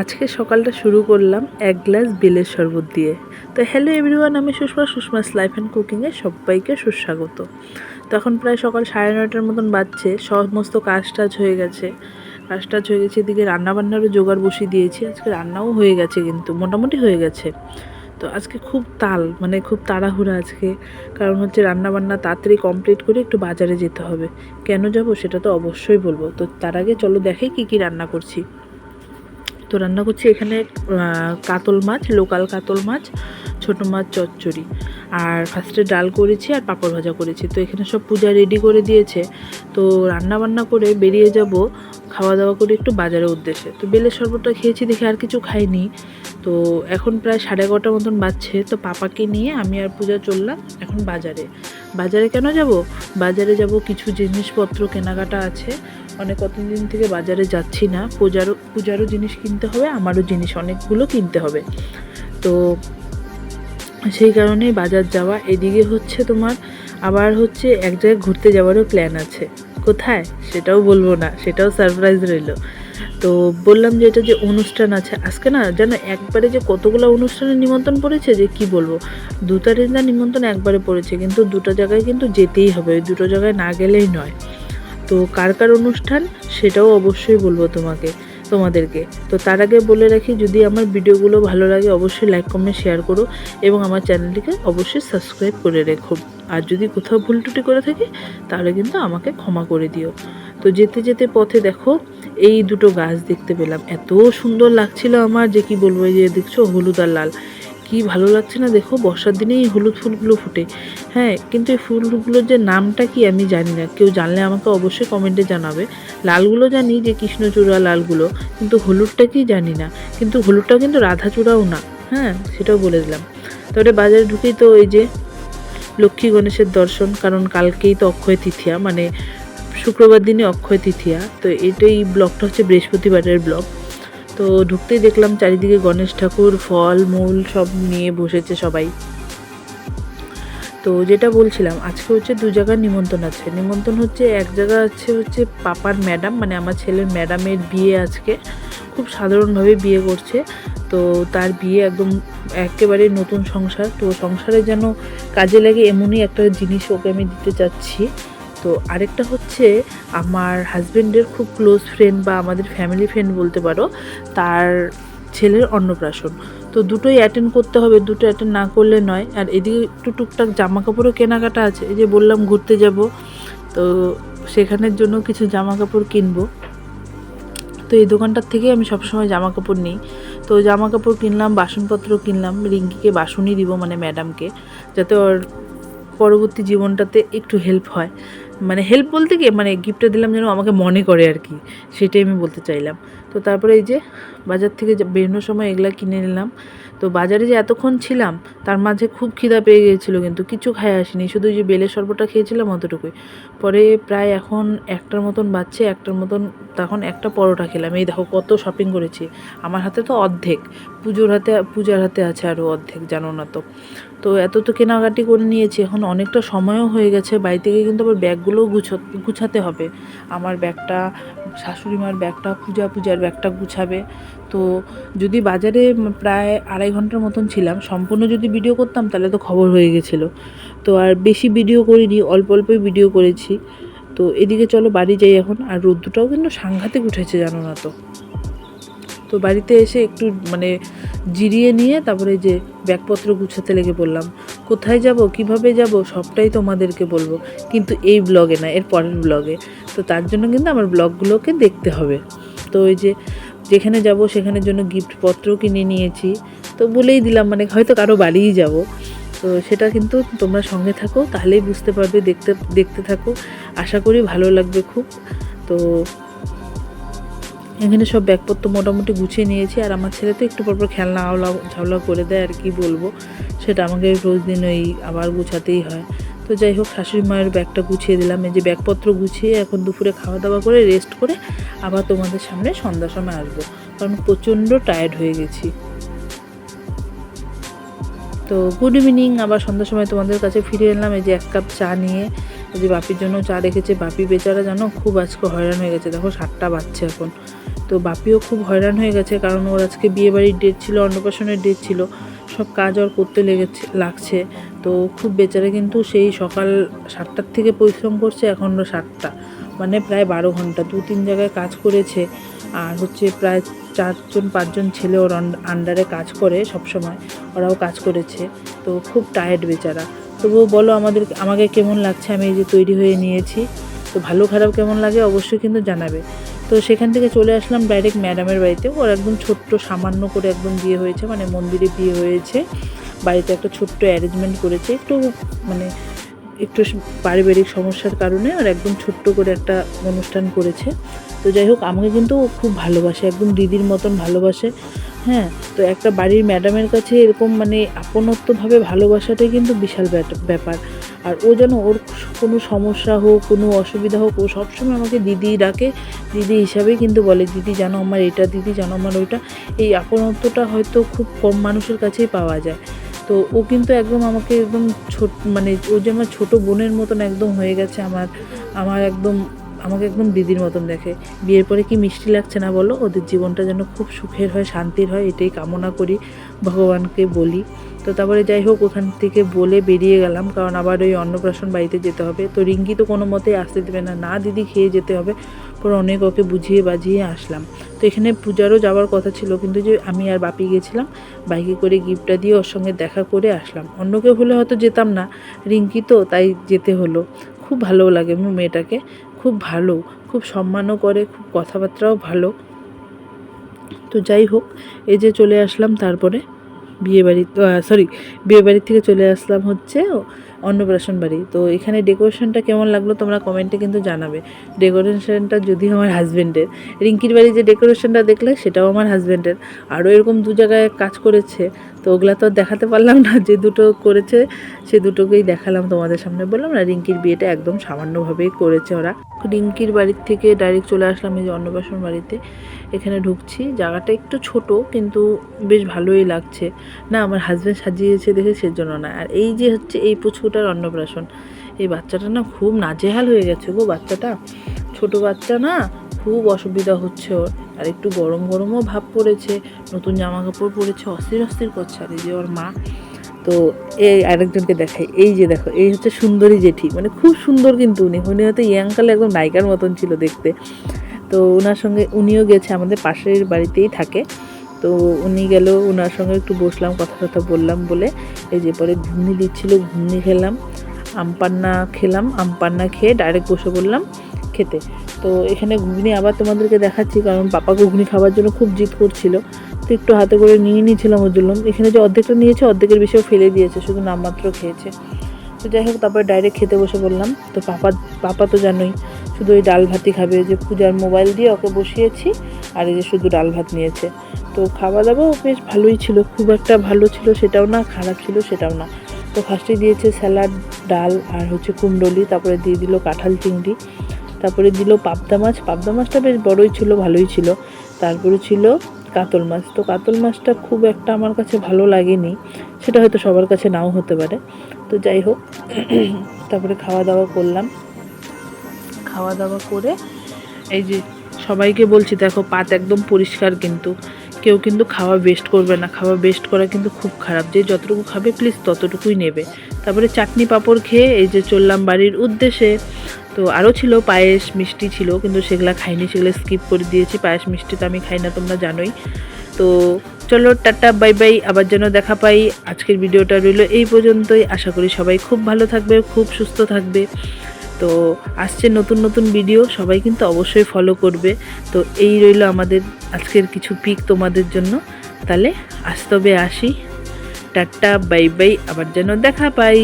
আজকে সকালটা শুরু করলাম এক গ্লাস বেলের শরবত দিয়ে। তো হ্যালো এভরিওয়ান আমি সুষমা, সুষমাস লাইফ অ্যান্ড কুকিংয়ে সবাইকে সুস্বাগত। তখন প্রায় সকাল সাড়ে নয়টার মতন বাজছে, সমস্ত কাজ টাজ হয়ে গেছে। কাজ টাজ হয়ে গেছে, এদিকে রান্নাবান্নারও জোগাড় বসিয়ে দিয়েছি। আজকে রান্নাও হয়ে গেছে কিন্তু, মোটামুটি হয়ে গেছে। তো আজকে খুব তাল মানে খুব তাড়াহুড়া আজকে। কারণ হচ্ছে রান্নাবান্না তাড়াতাড়ি কমপ্লিট করে একটু বাজারে যেতে হবে। কেন যাব সেটা তো অবশ্যই বলব। তো তার আগে চলো দেখে কি কি রান্না করছি। তো রান্না করছি এখানে কাতল মাছ, লোকাল কাতল মাছ, ছোট মাছ, চচ্চড়ি। আর ফার্স্টে ডাল করেছি আর পাঁপড় ভাজা করেছি। তো এখানে সব পূজা রেডি করে দিয়েছে। তো রান্না বান্না করে বেরিয়ে যাব খাওয়া দাওয়া করে একটু বাজারের উদ্দেশ্যে। তো বেলের শরবতটা খেয়েছি দেখে আর কিছু খাইনি। তো এখন প্রায় সাড়ে এগারোটার মতন বাজছে। তো পাপাকে নিয়ে আমি আর পূজা চললাম এখন বাজারে। বাজারে কেন যাব? বাজারে যাব কিছু জিনিসপত্র, কেনাকাটা আছে। অনেক কতদিন থেকে বাজারে যাচ্ছি না। পূজারও পূজারও জিনিস কিনতে হবে, আমারও জিনিস, অনেকগুলো কিনতে হবে। তো সেই কারণেই বাজার যাওয়া। এদিকে হচ্ছে তোমার, আবার হচ্ছে এক জায়গায় ঘুরতে যাওয়ারও প্ল্যান আছে। কোথায়? সেটাও বলব না, সেটাও সারপ্রাইজ রইল। তো বললাম যে এটা যে অনুষ্ঠান আছে, আজকে না যেন একবারে যে কতগুলো অনুষ্ঠানে নিমন্ত্রণ পড়েছে যে কি বলব? দু তারিখ না নিমন্ত্রণ একবারে পড়েছে, কিন্তু দুটো জায়গায় কিন্তু যেতেই হবে দুটো জায়গায় না গেলেই নয়। তো কার কার অনুষ্ঠান? সেটাও অবশ্যই বলব তোমাকে, তোমাদেরকে। তো তার আগে বলে রাখি, যদি আমার ভিডিওগুলো ভালো লাগে, অবশ্যই লাইক কমেন্ট শেয়ার করো এবং আমার চ্যানেলটিকে অবশ্যই সাবস্ক্রাইব করে রেখো। আর যদি কোথাও ভুল টুটি করে থাকি, তাহলে কিন্তু আমাকে ক্ষমা করে দিও। তো যেতে যেতে পথে দেখো, এই দুটো গাছ দেখতে পেলাম। এত সুন্দর লাগছিল আমার, যে কি বলব যে দেখছ, হলুদ আর লাল। কি ভালো লাগছে না দেখো? বর্ষার দিনে এই হলুদ ফুলগুলো ফুটে। হ্যাঁ কিন্তু এই ফুলগুলোর যে নামটা কি আমি জানি না। কেউ জানলে আমাকে অবশ্যই কমেন্টে জানাবে। লালগুলো জানি যে কৃষ্ণচূড়া লালগুলো, কিন্তু হলুদটা কি জানি না। কিন্তু হলুদটাও কিন্তু রাধাচূড়াও না। হ্যাঁ সেটাও বলে দিলাম। তারপরে বাজারে ঢুকেই তো ওই যে লক্ষ্মী গণেশের দর্শন, কারণ কালকেই তো অক্ষয় তৃতীয়া মানে শুক্রবার দিনে অক্ষয় তৃতীয়া তো এটাই ব্লগটা হচ্ছে বৃহস্পতিবারের ব্লগ। তো ঢুকতেই দেখলাম চারিদিকে গণেশ ঠাকুর, ফল, মূল সব নিয়ে বসেছে সবাই। তো যেটা বলছিলাম, আজকে হচ্ছে দু জায়গার নিমন্ত্রণ আছে। নিমন্ত্রণ হচ্ছে, এক জায়গা আছে হচ্ছে পাপার ম্যাডাম মানে আমার ছেলের ম্যাডামের বিয়ে আজকে। খুব সাধারণভাবে বিয়ে করছে। তো তার বিয়ে একদম একেবারে নতুন সংসার। তো সংসারে যেন কাজে লাগে এমনই একটা জিনিস ওকে আমি দিতে চাচ্ছি। তো আরেকটা হচ্ছে আমার হাজব্যান্ডের খুব ক্লোজ ফ্রেন্ড বা আমাদের ফ্যামিলি ফ্রেন্ড বলতে পারো, তার ছেলের অন্নপ্রাশন। তো দুটোই অ্যাটেন্ড করতে হবে, দুটো অ্যাটেন্ড না করলে নয়। আর এদিকে একটু টুকটাক জামা কাপড়ও কেনাকাটা আছে, এই যে বললাম ঘুরতে যাব, তো সেখানের জন্য কিছু জামা কাপড় কিনবো। তো এই দোকানটার থেকে আমি সবসময় জামা কাপড় নিই। তো জামা কাপড় কিনলাম, বাসনপত্র কিনলাম, রিঙ্কিকে বাসনই দিব মানে ম্যাডামকে যাতে ওর পরবর্তী জীবনটাতে একটু হেল্প হয়। মানে হেল্প বলতে কি মানে গিফটটা দিলাম যেন আমাকে মনে করে আর কি, সেটাই আমি বলতে চাইলাম। তো তারপরে এই যে বাজার থেকে বেরোনোর সময় এগুলা কিনে নিলাম। তো বাজারে যে এতক্ষণ ছিলাম, তার মাঝে খুব খিদা পেয়ে গিয়েছিল কিন্তু কিছু খায় আসিনি। শুধু যে বেলের শরবতটা খেয়েছিলাম অতটুকুই। পরে প্রায় এখন একটার মতন বাচ্চে একটার মতন তখন একটা পরোটা খেলাম। এই দেখো কত শপিং করেছি। আমার হাতে তো অর্ধেক, পুজোর হাতে, পূজার হাতে আছে আরও অর্ধেক, জানো না তো। তো এত তো কেনাকাটি করে নিয়েছি, এখন অনেকটা সময়ও হয়ে গেছে। বাড়ি থেকে কিন্তু আবার ব্যাগগুলোও গুছো, গুছাতে হবে। আমার ব্যাগটা শাশুড়ি মার ব্যাগটা পূজা পূজার ব্যাগটা গুছাবে। তো যদি বাজারে প্রায় আড়াই ঘণ্টার মতন ছিলাম, সম্পূর্ণ যদি ভিডিও করতাম তাহলে তো খবর হয়ে গেছিল। তো আর বেশি ভিডিও করিনি, অল্প অল্পই ভিডিও করেছি। তো এদিকে চলো বাড়ি যাই এখন। আর রোদ্দুটাও কিন্তু সাংঘাতিক উঠেছে, জানো না তো। তো বাড়িতে এসে একটু মানে জিরিয়ে নিয়ে তারপরে যে ব্যাগপত্র গুছাতে লেগে পড়লাম। কোথায় যাব, কীভাবে যাব, সবটাই তোমাদেরকে বলব। কিন্তু এই ব্লগে না, এর পরের ব্লগে তো তার জন্য কিন্তু আমার ব্লগগুলোকে দেখতে হবে। তো ওই যে যেখানে যাব সেখানের জন্য গিফটপত্রও কিনে নিয়েছি। তো বলেই দিলাম মানে হয়তো কারও বাড়িই যাব। তো সেটা কিন্তু তোমরা সঙ্গে থাকো, তাহলেই বুঝতে পারবে, দেখতে দেখতে থাকো। আশা করি ভালো লাগবে খুব। তো এখানে সব ব্যাগপত্র মোটামুটি গুছিয়ে নিয়েছি, আর আমার ছেলে তো একটু পরপর খেলনা আওলা ঝাওলা করে দেয় আর কি বলব। সেটা আমাকে রোজ দিন ওই আবার গুছাতেই হয়। তো যাই হোক, শাশুড়ি মায়ের ব্যাগটা গুছিয়ে দিলাম। এই যে ব্যাগপত্র গুছিয়ে এখন দুপুরে খাওয়া দাওয়া করে রেস্ট করে আবার তোমাদের সামনে সন্ধ্যার সময় আসব। কারণ প্রচণ্ড টায়ার্ড হয়ে গেছি। তো গুড ইভিনিং আবার সন্ধ্যার সময় তোমাদের কাছে ফিরে এলাম। এই যে এক কাপ চা নিয়ে যে বাপির জন্য চা রেখেছে। বাপি বেচারা জানো, খুব আজকে হয়রান হয়ে গেছে। দেখো, সাতটা বাজছে এখন। তো বাপিও খুব হয়রান হয়ে গেছে কারণ ওর আজকে বিয়ে বাড়ির ডেট ছিল, অন্নপ্রাশনের ডেট ছিল। সব কাজ ওর করতে লেগেছে, লাগছে। তো খুব বেচারে কিন্তু সেই সকাল সাতটার থেকে পরিশ্রম করছে, এখন সাতটা। মানে প্রায় বারো ঘণ্টা, দু তিন জায়গায় কাজ করেছে। আর হচ্ছে প্রায় চারজন, পাঁচজন ছেলে ওর আন্ডারে কাজ করে সব সময় ওরাও কাজ করেছে। তো খুব টায়ার্ড বেচারা। তবুও বলো আমাদের, আমাকে কেমন লাগছে? আমি এই যে তৈরি হয়ে নিয়েছি। তো ভালো খারাপ কেমন লাগে অবশ্যই কিন্তু জানাবে। তো সেখান থেকে চলে আসলাম ডাইরেক্ট ম্যাডামের বাড়িতে। ওর একদম ছোট্ট সামান্য করে একদম বিয়ে হয়েছে মানে মন্দিরে বিয়ে হয়েছে। বাড়িতে একটা ছোট্ট অ্যারেঞ্জমেন্ট করেছে, একটু মানে একটু পারিবারিক সমস্যার কারণে আর একদম ছোট্ট করে একটা অনুষ্ঠান করেছে। তো যাই হোক, আমাকে কিন্তু খুব ভালোবাসে, একদম দিদির মতন ভালোবাসে। হ্যাঁ তো একটা বাড়ির ম্যাডামের কাছে এরকম মানে আপনত্বভাবে ভালোবাসাটাই কিন্তু বিশাল ব্যাপার। আর ও যেন ওর কোনো সমস্যা হোক, কোনো অসুবিধা হোক, ও সবসময় আমাকে দিদি ডাকে, দিদি হিসাবেই কিন্তু বলে, দিদি জানো আমার এটা, দিদি জানো আমার ওইটা। এই আপনত্বটা হয়তো খুব কম মানুষের কাছেই পাওয়া যায়। তো ও কিন্তু একদম আমাকে একদম ছোট মানে ও যে আমার ছোটো বোনের মতন একদম হয়ে গেছে আমার আমার একদম আমাকে একদম দিদির মতন দেখে। বিয়ের পরে কি মিষ্টি লাগছে না বলো? ওদের জীবনটা যেন খুব সুখের হয়, শান্তির হয়, এটাই কামনা করি, ভগবানকে বলি। তো তারপরে যাই হোক, ওখান থেকে বলে বেরিয়ে গেলাম, কারণ আবার ওই অন্নপ্রাশন বাড়িতে যেতে হবে। তো রিঙ্কি তো কোনো মতেই আসতে দেবে না। না, দিদি খেয়ে যেতে হবে। পরে অনেক ওকে বুঝিয়ে বাজিয়ে আসলাম। তো এখানে পূজারও যাওয়ার কথা ছিল, কিন্তু যে আমি আর বাপি গেছিলাম, বাইকে করে গিফটটা দিয়ে ওর সঙ্গে দেখা করে আসলাম। অন্য কেউ হলে হয়তো যেতাম না। রিঙ্কি তো, তাই যেতে হলো। খুব ভালো লাগে মেয়েটাকে। খুব ভালো, খুব সম্মানও করে, খুব কথাবার্তাও ভালো। তো যাই হোক, এই যে চলে আসলাম তারপরে বিয়েবাড়ি সরি বিয়েবাড়ি থেকে চলে আসলাম হচ্ছে অন্নপ্রাশন বাড়ি। তো এখানে ডেকোরেশনটা কেমন লাগল তোমরা কমেন্টে কিন্তু জানাবে। ডেকোরেশনটা যদিও আমার হাজব্যান্ডের রিঙ্কির বাড়ি যে ডেকোরেশনটা দেখলে সেটাও আমার হাজব্যান্ডের আরও এরকম দু জায়গায় কাজ করেছে। তো ওগুলা তো দেখাতে পারলাম না, যে দুটো করেছে সে দুটোকেই দেখালাম তোমাদের সামনে। বললাম না, রিঙ্কির বিয়েটা একদম সামান্যভাবেই করেছে ওরা। রিঙ্কির বাড়ির থেকে ডাইরেক্ট চলে আসলাম এই যে অন্নপ্রাশন বাড়িতে। এখানে ঢুকছি। জায়গাটা একটু ছোট, কিন্তু বেশ ভালোই লাগছে। না, আমার হাজব্যান্ড সাজিয়েছে দেখে সেজন্য না। আর এই যে হচ্ছে এই পুচকুটার অন্নপ্রাশন। এই বাচ্চাটা না খুব নাজেহাল হয়ে গেছে গো বাচ্চাটা। ছোট বাচ্চা না খুব অসুবিধা হচ্ছে ওর। আর একটু গরম গরমও ভাব পড়েছে, নতুন জামা কাপড় পরেছে, অস্থির অস্থির করছে। আর এই যে ওর মা, তো এই আরেকজনকে দেখাই। এই যে দেখো, এই হচ্ছে সুন্দরী জেঠি। মানে খুব সুন্দর কিন্তু উনি। উনি হয়তো ইয়াংকালে একদম নায়িকার মতন ছিল দেখতে। তো ওনার সঙ্গে উনিও গেছে, আমাদের পাশের বাড়িতেই থাকে। তো উনি গেল ওনার সঙ্গে একটু বসলাম কথা কথা বললাম বলে এই যে পরে ঘুগনি দিচ্ছিল, ঘুগনি খেলাম আমপান্না খেলাম আমপান্না খেয়ে ডাইরেক্ট বসে পড়লাম খেতে। তো এখানে ঘুগনি আবার তোমাদেরকে দেখাচ্ছি, কারণ পাপা ঘুগনি খাওয়ার জন্য খুব জিদ করছিল। তো একটু হাতে করে নিয়ে নিয়েছিলাম ওর জন্য। এখানে যে অর্ধেকটা নিয়েছে, অর্ধেকের বেশিও ফেলে দিয়েছে, শুধু নামমাত্র খেয়েছে। তো যাই হোক, তারপরে ডাইরেক্ট খেতে বসে বললাম তো পাপা পাপা তো জানোই, শুধু ওই ডাল ভাতই খাবে যে পূজার মোবাইল দিয়ে ওকে বসিয়েছি। আর এই যে শুধু ডাল ভাত নিয়েছে। তো খাওয়া দাওয়াও বেশ ভালোই ছিল, খুব একটা ভালো ছিল সেটাও না, খারাপ ছিল সেটাও না। তো ফার্স্টে দিয়েছে স্যালাড, ডাল আর হচ্ছে কুমডলি, তারপরে দিয়ে দিল কাঁঠাল চিংড়ি, তারপরে দিল পাবদা মাছ। পাবদা মাছটা বেশ বড়ই ছিল, ভালোই ছিল। তারপরে ছিল কাতল মাছ। তো কাতল মাছটা খুব একটা আমার কাছে ভালো লাগেনি, সেটা হয়তো সবার কাছে নাও হতে পারে। তো যাই হোক, তারপরে খাওয়া দাওয়া করলাম। খাওয়া দাওয়া করে এই যে সবাইকে বলছি, দেখো পাত একদম পরিষ্কার কিন্তু। কেউ কিন্তু খাওয়া ওয়েস্ট করবে না। খাওয়া ওয়েস্ট করা কিন্তু খুব খারাপ। যে যতটুকু খাবে প্লিজ ততটুকুই নেবে। তারপরে চাটনি পাঁপড় খেয়ে এই যে চললাম বাড়ির উদ্দেশ্যে, তো আরও ছিল পায়েস, মিষ্টি ছিল, কিন্তু সেগুলো খাইনি, সেগুলো স্কিপ করে দিয়েছি। পায়েস, মিষ্টি তো আমি খাই না, তোমরা জানোই। তো চলো, টাটা বাই বাই আবার যেন দেখা পাই। আজকের ভিডিওটা রইল এই পর্যন্তই। আশা করি সবাই খুব ভালো থাকবে, খুব সুস্থ থাকবে। তো আসছে নতুন নতুন ভিডিও সবাই কিন্তু অবশ্যই ফলো করবে। তো এই রইল আমাদের আজকের কিছু পিক তোমাদের জন্য। তাহলে আজ তবে আসি। টাটা বাই বাই আবার যেন দেখা পাই।